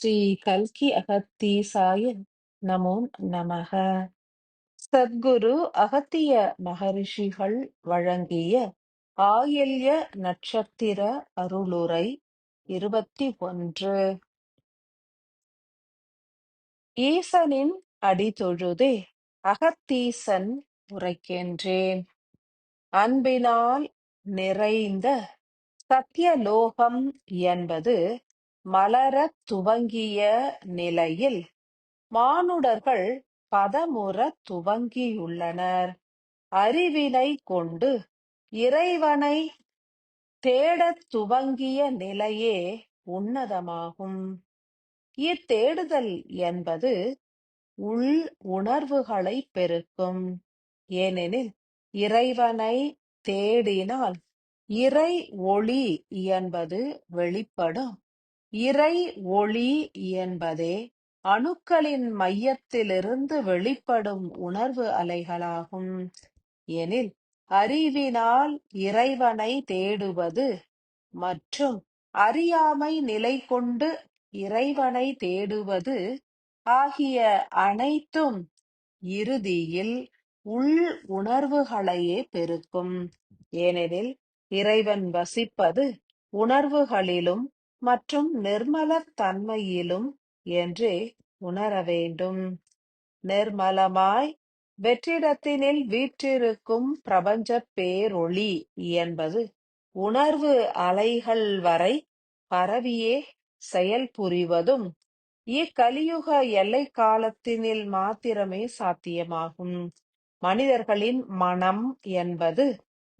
ஸ்ரீ கல்கி அகத்தீசாய நமோ நமக சத்குரு அகத்திய மகரிஷிகள் வழங்கிய ஆயில்ய நட்சத்திர அருளுரை இருபத்தி ஒன்று ஈசனின் அடிதொழுதே அகத்தீசன் உரைக்கின்றேன். அன்பினால் நிறைந்த சத்தியலோகம் என்பது மலரத் துவங்கிய நிலையில் மானுடர்கள் பதமுறத் துவங்கியுள்ளனர். அறிவினை கொண்டு இறைவனை தேடத் துவங்கிய நிலையே உன்னதமாகும். இத்தேடுதல் என்பது உள் உணர்வுகளை பெருக்கும். ஏனெனில் இறைவனை தேடினால் இறை ஒளி என்பது வெளிப்படும். இறை ஒளி என்பதே அணுக்களின் மையத்திலிருந்து வெளிப்படும் உணர்வு அலைகளாகும். எனில் அறிவினால் இறைவனை தேடுவது மற்றும் அறியாமை நிலை கொண்டு இறைவனை தேடுவது ஆகிய அனைத்தும் இறுதியில் உள் உணர்வுகளையே பெருக்கும். ஏனெனில் இறைவன் வசிப்பது உணர்வுகளிலும் மற்றும் நிர்மலத் தன்மையிலும் என்றே உணர வேண்டும். நிர்மலமாய் வெற்றிடத்தினில் வீற்றிருக்கும் பிரபஞ்ச பேரொளி என்பது உணர்வு அலைகள் வரை பரவியே செயல்புரிவதும் இக்கலியுக எல்லை காலத்தினில் மாத்திரமே சாத்தியமாகும். மனிதர்களின் மனம் என்பது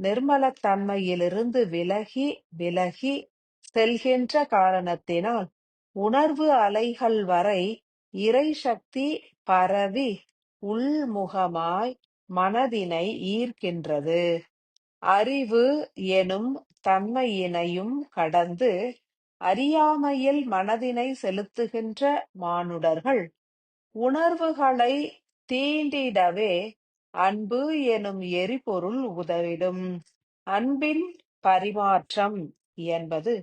நிர்மலத்தன்மையிலிருந்து விலகி விலகி செல்கின்ற காரணத்தினால் உணர்வு அலைகள் வரை இறை சக்தி பரவி உள்முகமாய் மனதினை ஈர்க்கின்றது. அறிவு எனும் தன்மையினையும் கடந்து அறியாமையில் மனதினை செலுத்துகின்ற மானுடர்கள் உணர்வுகளை தீண்டிடவே அன்பு எனும் எரிபொருள் உதவிடும். அன்பின் பரிமாற்றம் என்பது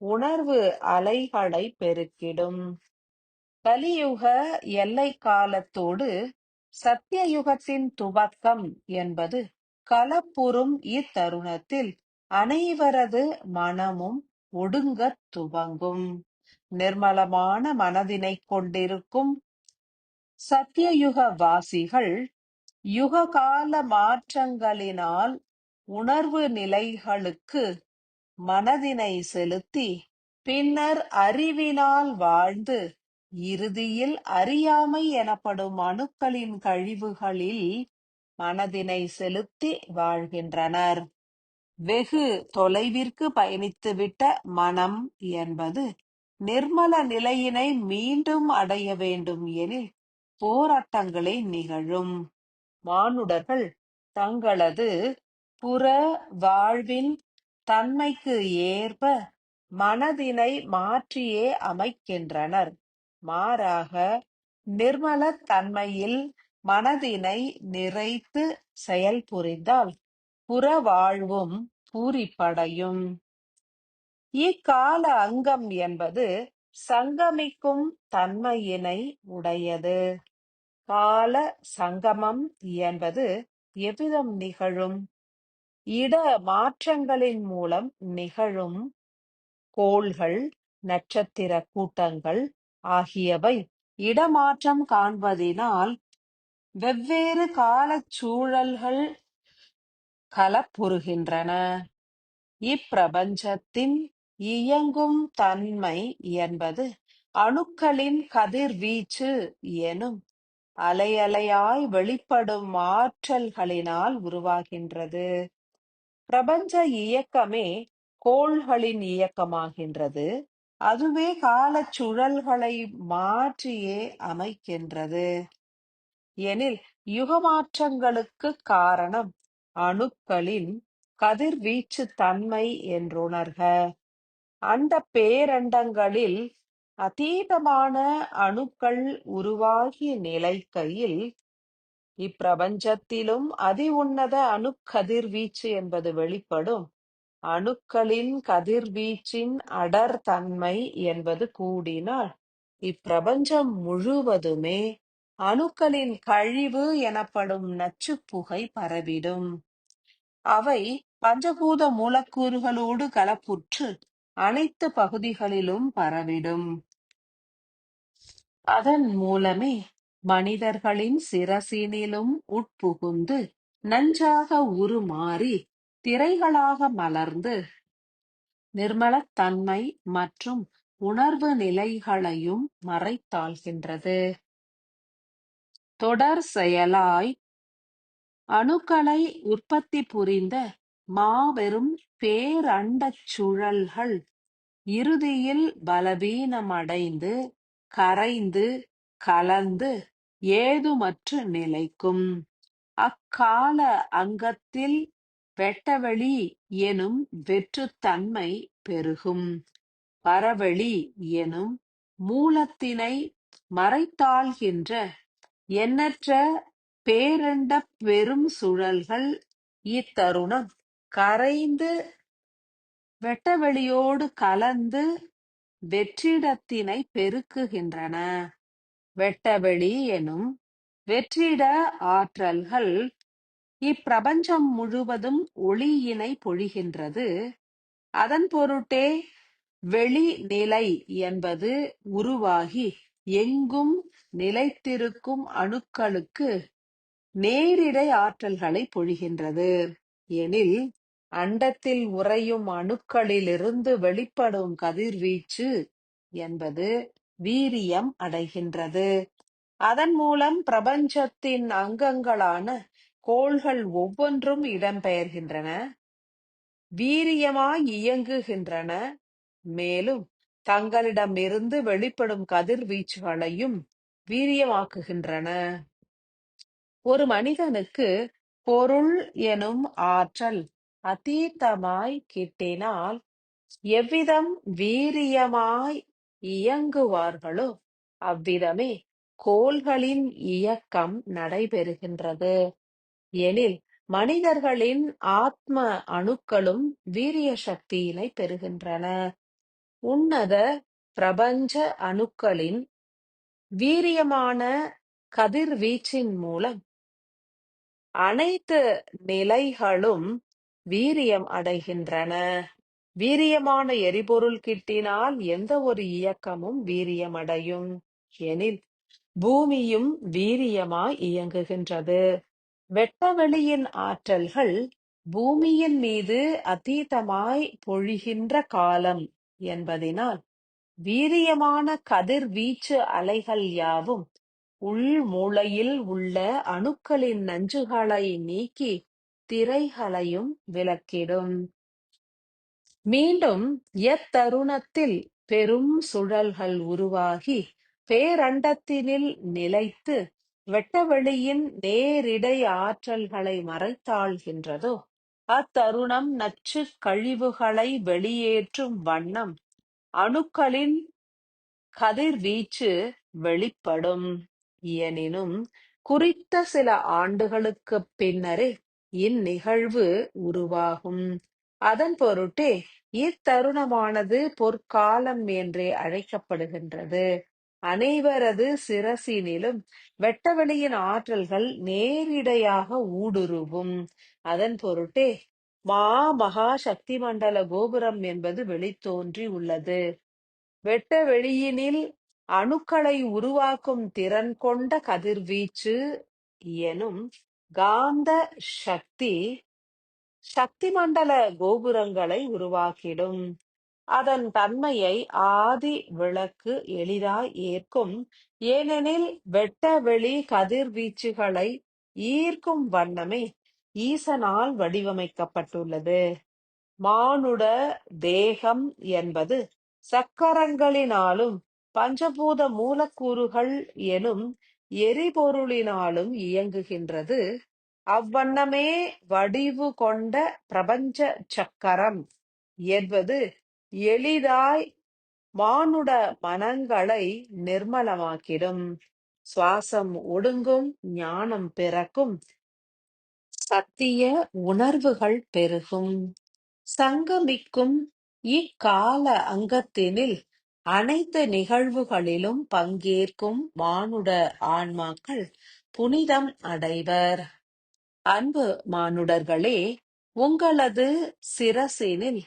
உணர்வு அலைகளை பெருக்கிடும். கலியுக எல்லை காலத்தோடு சத்தியயுகத்தின் துவக்கம் என்பது கலப்புறும் இத்தருணத்தில் அனைவரது மனமும் ஒடுங்கத் துவங்கும். நிர்மலமான மனதினை கொண்டிருக்கும் சத்தியயுக வாசிகள் யுககால மாற்றங்களினால் உணர்வு நிலைகளுக்கு மனதினை செலுத்தி பின்னர் அறிவினால் வாழ்ந்து இறுதியில் அறியாமை எனப்படும் அணுக்களின் கழிவுகளில் மனதினை செலுத்தி வாழ்கின்றனர். வெகு தொலைவிற்கு பயணித்துவிட்ட மனம் என்பது நிர்மல நிலையினை மீண்டும் அடைய வேண்டும் எனில் போராட்டங்களே நிகழும். மானுடர்கள் தங்களது புற வாழ்வின் தன்மைக்கு ஏற்ப மனதினை மாற்றியே அமைக்கின்றனர். மாறாக நிர்மலத் தன்மையில் மனதினை நிறைத்து செயல்புரிந்தால் புற வாழ்வும் பூரிப்படையும். இக்கால அங்கம் என்பது சங்கமிக்கும் தன்மையினை உடையது. கால சங்கமம் என்பது எவ்விதம் நிகழும்? இட மாற்றங்களின் மூலம் நிகழும் கோள்கள் நட்சத்திர கூட்டங்கள் ஆகியவை இடமாற்றம் காண்பதினால் வெவ்வேறு காலச் சூழல்கள் களப்புறுகின்றன இப்பிரபஞ்சத்தின் இயங்கும் தன்மை என்பது அணுக்களின் கதிர்வீச்சு எனும் அலையலையாய் வெளிப்படும் ஆற்றல்களினால் உருவாகின்றது. பிரபஞ்ச இயக்கமே கோள்களின் இயக்கமாகின்றது. அதுவே காலச் சுழல்களை மாற்றியே அமைக்கின்றது. எனில் யுகமாற்றங்களுக்கு காரணம் அணுக்களின் கதிர்வீச்சு தன்மை என்றுணர்க. அந்த பேரண்டங்களில் அதீதமான அணுக்கள் உருவாகிய நிலைக்கையில் இப்பிரபஞ்சத்திலும் அதி உன்னத அணுக்கதிர்வீச்சு என்பது வெளிப்படும் அணுக்களின் கதிர்வீச்சின் அடர் தன்மை என்பது கூடினால் இப்பிரபஞ்சம் முழுவதுமே அணுக்களின் கழிவு எனப்படும் நச்சு புகை பரவிடும். அவை பஞ்சபூத மூலக்கூறுகளோடு கலப்புற்று அனைத்து பகுதிகளிலும் பரவிடும். அதன் மூலமே மனிதர்களின் சிரசினிலும் உட்புகுந்து நஞ்சாக உருமாறி திரைகளாக மலர்ந்து நிர்மலத்தன்மை மற்றும் உணர்வு நிலைகளையும் மறைத்தாள்கின்றது. தொடர் செயலாய் அணுக்களை உற்பத்தி புரிந்த மாபெரும் பேரண்டச் சுழல்கள் இறுதியில் பலவீனமடைந்து கரைந்து கலந்து ஏதுமற்று நிலைக்கும். அக்கால அங்கத்தில் வெட்டவெளி எனும் வெற்றுத்தன்மை பெருகும். பரவெளி எனும் மூலத்தினை மறைத்தாள்கின்ற எண்ணற்ற பேரண்ட பெரும் சுழல்கள் இத்தருணம் கரைந்து வெட்டவெளியோடு கலந்து வெற்றிடத்தினைப் பெருக்குகின்றன. வெட்டவெளி எனும் வெற்றிட ஆற்றல்கள் இப்பிரபஞ்சம் முழுவதும் ஒளியினை பொழிகின்றது. அதன் பொருட்டே வெளிநிலை என்பது உருவாகி எங்கும் நிலைத்திருக்கும் அணுக்களுக்கு நேரிடை ஆற்றல்களை பொழிகின்றது. எனில் அண்டத்தில் உறையும் அணுக்களிலிருந்து வெளிப்படும் கதிர்வீச்சு என்பது வீரியம் அடைகின்றது. அதன் மூலம் பிரபஞ்சத்தின் அங்கங்களான கோள்கள் ஒவ்வொன்றும் இடம்பெயர்கின்றன. வீரியமாய் இயங்குகின்றன. மேலும் தங்களிடமிருந்து வெளிப்படும் கதிர்வீச்சுகளையும் வீரியமாக்குகின்றன. ஒரு மனிதனுக்கு பொருள் எனும் ஆற்றல் அதீதமாய்க் கிட்டினால் எவ்விதம் வீரியமாய் இயங்குவார்களோ அவ்விதமே கோள்களின் இயக்கம் நடைபெறுகின்றது. எனில் மனிதர்களின் ஆத்ம அணுக்களும் வீரிய சக்தியினை பெறுகின்றன. உன்னத பிரபஞ்ச அணுக்களின் வீரியமான கதிர்வீச்சின் மூலம் அனைத்து நிலைகளும் வீரியம் அடைகின்றன. வீரியமான எரிபொருள் கிட்டினால் எந்த ஒரு இயக்கமும் வீரியமடையும். எனில் பூமியும் வீரியமாய் இயங்குகின்றது. வெட்டவெளியின் ஆற்றல்கள் பூமியின் மீது அதீதமாய் பொழிகின்ற காலம் என்பதினால் வீரியமான கதிர்வீச்சு அலைகள் யாவும் உள்மூலையில் உள்ள அணுக்களின் நஞ்சுகளை நீக்கி திரைகளையும் விலக்கிடும். மீண்டும் எத்தருணத்தில் பெரும் சுழல்கள் உருவாகி பேரண்டத்தினில் நிலைத்து வெட்டவெளியின் நேரிடை ஆற்றல்களை மறைத்தாள்கின்றதோ அத்தருணம் நச்சுக் கழிவுகளை வெளியேற்றும் வண்ணம் அணுக்களின் கதிர்வீச்சு வெளிப்படும். எனினும் குறித்த சில ஆண்டுகளுக்குப் பின்னரே இந்நிகழ்வு உருவாகும். அதன் பொருட்டே இத்தருணமானது பொற்காலம் என்றே அழைக்கப்படுகின்றது. அனைவரது சிரசினிலும் வெட்டவெளியின் ஆற்றல்கள் நேரிடையாக ஊடுருவும். அதன் பொருட்டே மா மகா சக்தி மண்டல கோபுரம் என்பது வெளித்தோன்றி உள்ளது. வெட்டவெளியினில் அணுக்களை உருவாக்கும் திறன் கொண்ட கதிர்வீச்சு எனும் காந்த சக்தி சக்தி மண்டல கோபுரங்களை உருவாக்கிடும். அதன் தன்மையை ஆதி விளக்கு எளிதாய் ஏற்கும். ஏனெனில் வெட்ட வெளி கதிர்வீச்சுகளை ஈர்க்கும் வண்ணமே ஈசனால் வடிவமைக்கப்பட்டுள்ளது. மானுட தேகம் என்பது சக்கரங்களினாலும் பஞ்சபூத மூலக்கூறுகள் எனும் எரிபொருளினாலும் இயங்குகின்றது. அவ்வண்ணமே வடிவு கொண்ட பிரபஞ்ச சக்கரம் என்பது எளிதாய் மானுட மனங்களை நிர்மலமாக்கிடும். சுவாசம் ஒடுங்கும். ஞானம் பிறக்கும். சத்திய உணர்வுகள் பெருகும். சங்கமிக்கும் இக்கால அங்கத்தினில் அனைத்து நிகழ்வுகளிலும் பங்கேற்கும் மானுட ஆன்மாக்கள் புனிதம் அடைவர். அன்பு மானுடர்களே, உங்களது சிரசினில்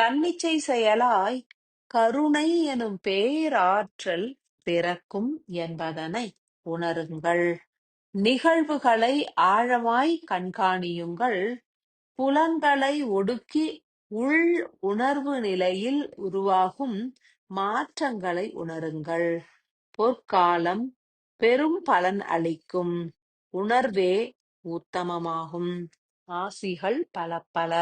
தன்னிச்சை செயலாய் கருணை எனும் பேராற்றல் பிறக்கும் என்பதனை உணருங்கள். நிகழ்வுகளை ஆழமாய் கண்காணியுங்கள். புலன்களை ஒடுக்கி உள் உணர்வு நிலையில் உருவாகும் மாற்றங்களை உணருங்கள். பொற்காலம் பெரும் பலன் அளிக்கும் உணர்வே உத்தமமாகும். ஆசிகள் பலப்பல